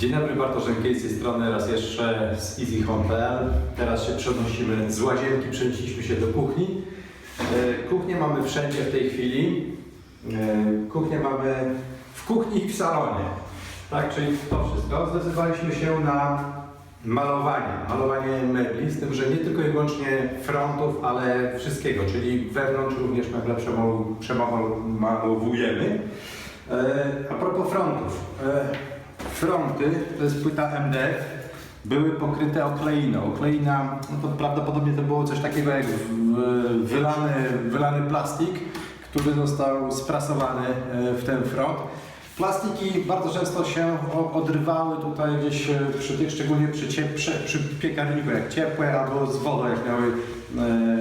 Dzień dobry, Bartosz Rzękiej z tej strony raz jeszcze z Easy Home.pl. Teraz się przenosimy z łazienki, przenieśliśmy się do kuchni. E, Kuchnię mamy wszędzie w tej chwili. E, Kuchnię mamy w kuchni i w salonie. Tak, czyli to wszystko. Zdecydowaliśmy się na malowanie, malowanie mebli, z tym, że nie tylko i wyłącznie frontów, ale wszystkiego, czyli wewnątrz również meble przemalowujemy. E, A propos frontów. Fronty, to jest płyta MDF, były pokryte okleiną. Okleina, no to prawdopodobnie to było coś takiego jak wylany, wylany plastik, który został sprasowany e, w ten front. Plastiki bardzo często się odrywały tutaj gdzieś e, przy tych, szczególnie przy, przy, piekarniku, jak ciepłe albo z wodą, jak miały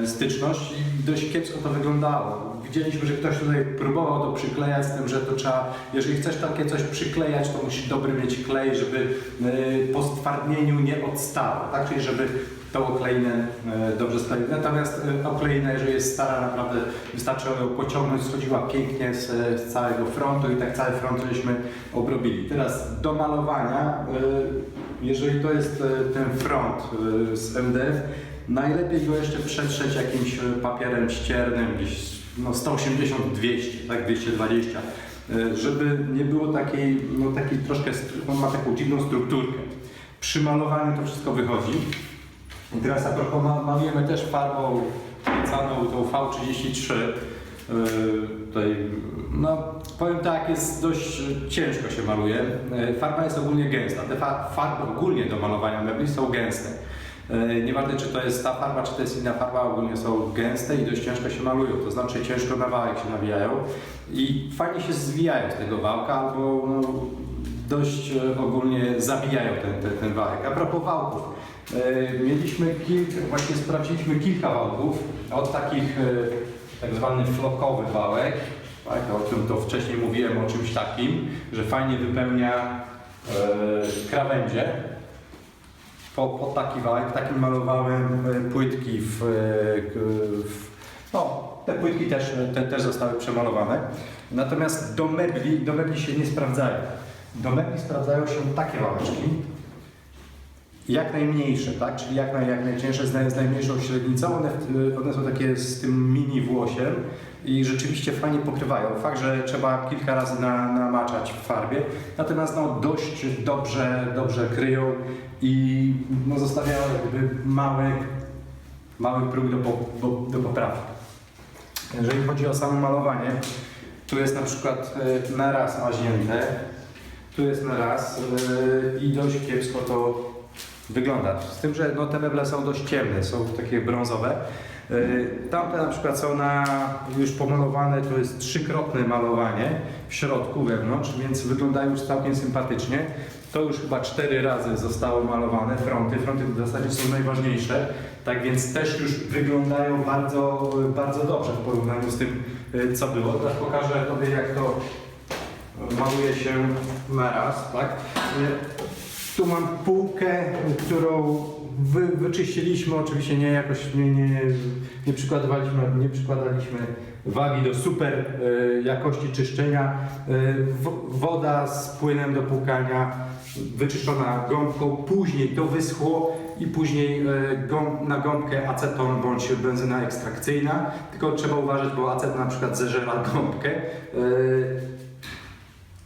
styczność i dość kiepsko to wyglądało. Widzieliśmy, że ktoś tutaj próbował to przyklejać z tym, że to trzeba, jeżeli chcesz takie coś przyklejać, to musisz dobry mieć klej, żeby e, po stwardnieniu nie odstało, tak? Czyli żeby tą okleinę e, dobrze skleić. Natomiast e, okleina, jeżeli jest stara, naprawdę wystarczy ją pociągnąć, schodziła pięknie z, z całego frontu i tak cały front żeśmy obrobili. Teraz do malowania, e, jeżeli to jest e, ten front e, z MDF, najlepiej go jeszcze przetrzeć jakimś e, papierem ściernym, gdzieś no 180-200, tak 220, e, żeby nie było takiej, no takiej troszkę, on ma taką dziwną strukturkę. Przy malowaniu to wszystko wychodzi. I teraz a propos ma- malujemy też farbą piecaną, tą V33. Yy, Tutaj, no powiem tak, jest dość e, ciężko się maluje. Farba jest ogólnie gęsta. Te fa- farby ogólnie do malowania mebli są gęste. Yy, Nieważne czy to jest ta farba, czy to jest inna farba, ogólnie są gęste i dość ciężko się malują. To znaczy ciężko na wałek się nawijają i fajnie się zwijają z tego wałka albo no, dość e, ogólnie zabijają ten, ten, ten wałek. A propos wałków, e, mieliśmy kilka, właśnie sprawdziliśmy kilka wałków, od takich e, tak zwany flokowy wałek, tak, o tym to wcześniej mówiłem o czymś takim, że fajnie wypełnia e, krawędzie. Po, po taki wałek, takim malowałem e, płytki w, e, w no, te płytki też, te, też zostały przemalowane. Natomiast do mebli, do mebli się nie sprawdzają. Do mebli sprawdzają się takie wałeczki, jak najmniejsze, tak? czyli jak, naj, jak najcięższe z, naj, z najmniejszą średnicą. One, one są takie z tym mini włosiem i rzeczywiście fajnie pokrywają. Fakt, że trzeba kilka razy na, namaczać w farbie, natomiast no, dość dobrze, dobrze kryją i no, zostawiają jakby mały, mały próg do, do, do poprawy. Jeżeli chodzi o samo malowanie, tu jest na przykład e, na raz maźnięte, tu jest na raz e, i dość kiepsko to wygląda. Z tym, że no, te meble są dość ciemne, są takie brązowe. E, Tamte na przykład są na już pomalowane, to jest trzykrotne malowanie w środku, wewnątrz, więc wyglądają już całkiem sympatycznie. To już chyba cztery razy zostało malowane, fronty. Fronty w zasadzie są najważniejsze, tak więc też już wyglądają bardzo, bardzo dobrze w porównaniu z tym, e, co było. Teraz pokażę Tobie, jak to maluje się na raz, tak? Tu mam półkę, którą wy, wyczyściliśmy, oczywiście nie jakoś nie, nie, nie, przykładaliśmy, nie przykładaliśmy wagi do super e, jakości czyszczenia. W, woda z płynem do płukania, wyczyszczona gąbką, później to wyschło i później gąb, na gąbkę aceton bądź benzyna ekstrakcyjna. Tylko trzeba uważać, bo aceton na przykład zeżera gąbkę. E,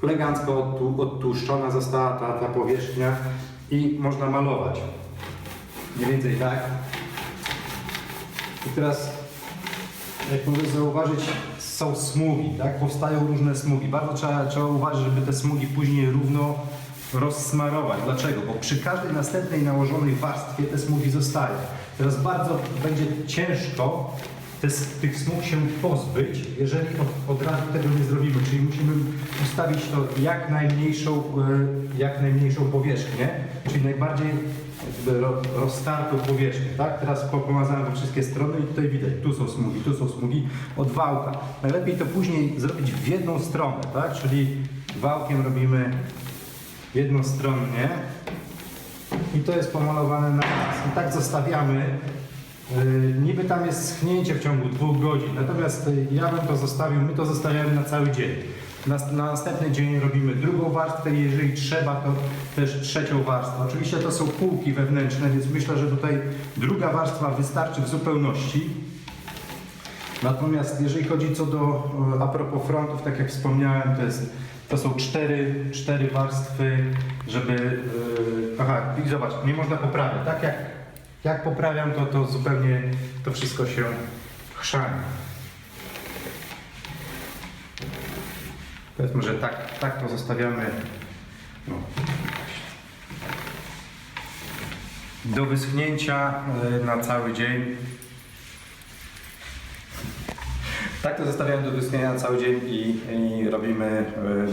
elegancko odtłuszczona została ta, ta powierzchnia i można malować. Mniej więcej tak. I teraz, jak możesz zauważyć, są smugi, tak? Powstają różne smugi. Bardzo trzeba, trzeba uważać, żeby te smugi później równo rozsmarować. Dlaczego? Bo przy każdej następnej nałożonej warstwie te smugi zostają. Teraz bardzo będzie ciężko te, tych smug się pozbyć, jeżeli od, od razu tego nie zrobimy. Czyli musimy ustawić to jak najmniejszą, e, jak najmniejszą powierzchnię, czyli najbardziej jakby ro, roztartą powierzchnię. Tak? Teraz po- pomazałem we wszystkie strony i tutaj widać, tu są smugi, tu są smugi od wałka. Najlepiej to później zrobić w jedną stronę, tak? czyli wałkiem robimy jednostronnie i to jest pomalowane na raz. I tak zostawiamy Niby tam jest schnięcie w ciągu dwóch godzin, natomiast yy, ja bym to zostawił, my to zostawiamy na cały dzień. Na, na następny dzień robimy drugą warstwę jeżeli trzeba, to też trzecią warstwę. Oczywiście to są półki wewnętrzne, więc myślę, że tutaj druga warstwa wystarczy w zupełności. Natomiast jeżeli chodzi co do, e, a propos frontów, tak jak wspomniałem, to, jest, to są cztery, cztery warstwy, żeby, e, aha, i zobacz, nie można poprawiać, tak jak, jak poprawiam, to, to zupełnie to wszystko się chrzani. Powiedzmy, że tak, tak to zostawiamy no. do wyschnięcia e, na cały dzień. Tak to zostawiamy do wyschnienia na cały dzień i, i robimy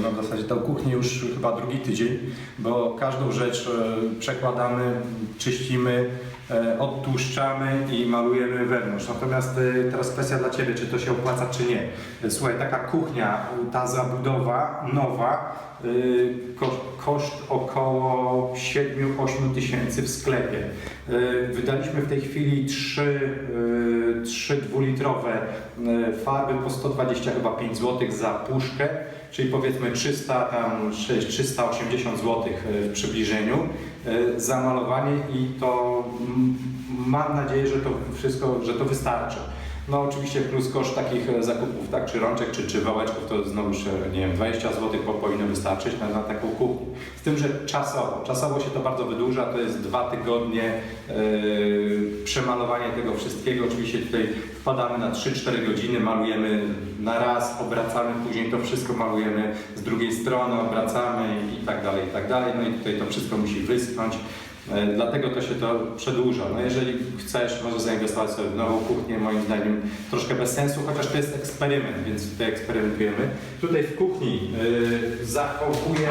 no w zasadzie tą kuchnię już chyba drugi tydzień, bo każdą rzecz e, przekładamy, czyścimy, e, odtłuszczamy i malujemy wewnątrz. Natomiast teraz kwestia dla Ciebie, czy to się opłaca, czy nie. Słuchaj, taka kuchnia, ta zabudowa nowa, koszt około 7-8 tysięcy w sklepie. Y, Wydaliśmy w tej chwili trzy, y, trzy dwulitrowe y, farby po 120 chyba 5 zł za puszkę, czyli powiedzmy 300, tam 6, 380 zł w przybliżeniu y, za malowanie i to mam nadzieję, że to wszystko, że to wystarczy. No oczywiście plus koszt takich e, zakupów, tak, czy rączek, czy, czy wałeczków, to znowuż, e, nie wiem, 20 zł po, powinno wystarczyć na, na taką kuchnię. Z tym, że czasowo, czasowo się to bardzo wydłuża, to jest dwa tygodnie e, przemalowanie tego wszystkiego. Oczywiście tutaj wpadamy na 3-4 godziny, malujemy na raz, obracamy, później to wszystko malujemy z drugiej strony, obracamy i tak dalej, i tak dalej. No i tutaj to wszystko musi wyschnąć. E, Dlatego to się to przedłuża. No jeżeli chcesz, możesz zainwestować sobie w nową kuchnię, moim zdaniem troszkę bez sensu, chociaż to jest eksperyment, więc tutaj eksperymentujemy. Tutaj w kuchni y, zachowuję,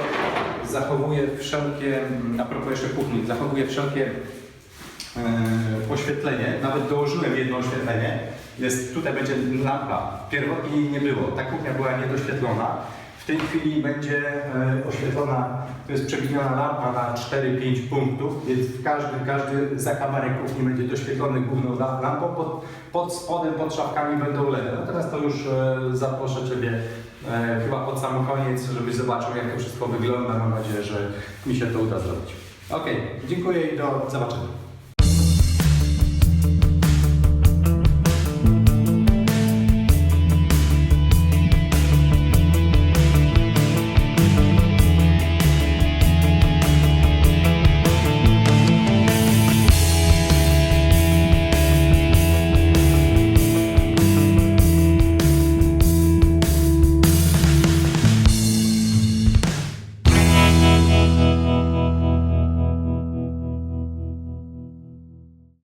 zachowuję wszelkie, a propos jeszcze kuchni, zachowuję wszelkie y, oświetlenie, nawet dołożyłem jedno oświetlenie. Jest, tutaj będzie lampa. Pierwotnie jej nie było. Ta kuchnia była niedoświetlona. Tej chwili będzie e, oświetlona, to jest przewiniona lampa na 4-5 punktów, więc każdy, każdy zakamarek kuchni będzie doświetlony główną la- lampą. Pod, pod spodem, pod szafkami będą LEDy. No teraz to już e, zaproszę Ciebie e, chyba pod sam koniec, żebyś zobaczył jak to wszystko wygląda. Mam nadzieję, że mi się to uda zrobić. Ok, dziękuję i do zobaczenia.